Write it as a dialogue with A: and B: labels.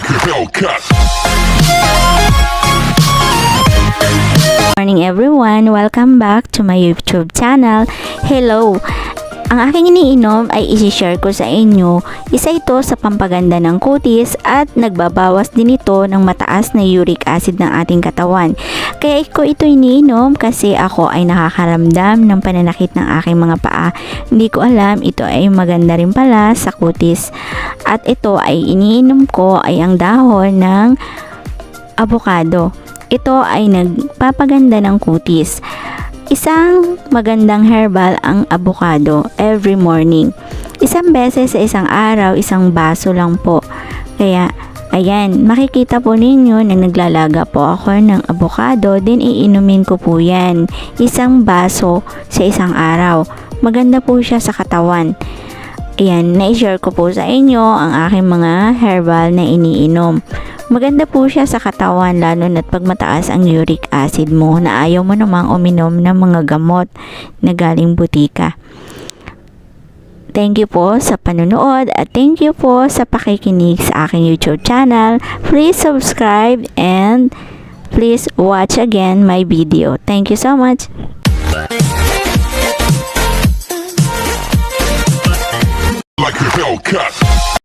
A: like a Hellcat.
B: morning everyone! Welcome back to my YouTube channel. Hello! Ang aking iniinom ay isi-share ko sa inyo. Isa ito sa pampaganda ng kutis at nagbabawas din ito ng mataas na uric acid ng ating katawan. Kaya ko ito iniinom kasi ako ay nakakaramdam ng pananakit ng aking mga paa. Hindi ko alam ito ay maganda rin pala sa kutis. At ito ay iniinom ko ay ang dahon ng avocado. Ito ay nagpapaganda ng kutis. Isang magandang herbal ang avocado every morning. Isang beses sa isang araw, isang baso lang po. Kaya, ayan, makikita po ninyo na naglalaga po ako ng avocado, din iinumin ko po yan. Isang baso sa isang araw. Maganda po siya sa katawan. Ayan, na-share ko po sa inyo ang aking mga herbal na iniinom. Maganda po siya sa katawan lalo na't pag mataas ang uric acid mo na ayaw mo namang uminom ng mga gamot na galing butika. Thank you po sa panunood at thank you po sa pakikinig sa aking YouTube channel. Please subscribe and please watch again my video. Thank you so much. like a Hellcat.